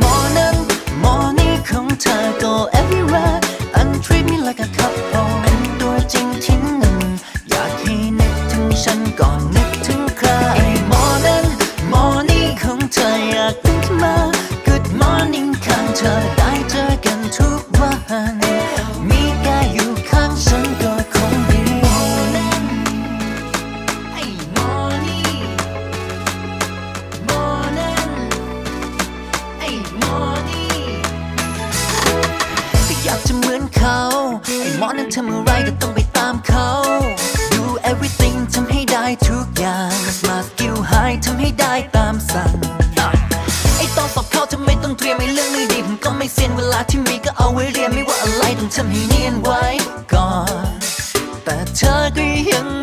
มนั้นมนี้ของเธอ go everywhere and treat me like a couple เป็นตัวจริงที่หนึ่งอยากให้นึกถึงฉันก่อนนึกถึงใครมอนั้นมอนี้ของเธออยากตื่นขึ้นมา good morning ข้างเธอ ไอ้หมอนั้นทำอะไรก็ต้องไปตามเขา ดู everything ทำให้ได้ทุกอย่าง smart skill high ทำให้ได้ตามสั่ง ไอ้ตอนสอบเข้าทำไมต้องเตรียมไอ้เรื่องไม่ดีผมก็ไม่เซียนเวลาที่มีก็เอาไว้เรียนไม่ว่าอะไรต้องทำให้เนียนไว้ก่อน แต่เธอก็ยัง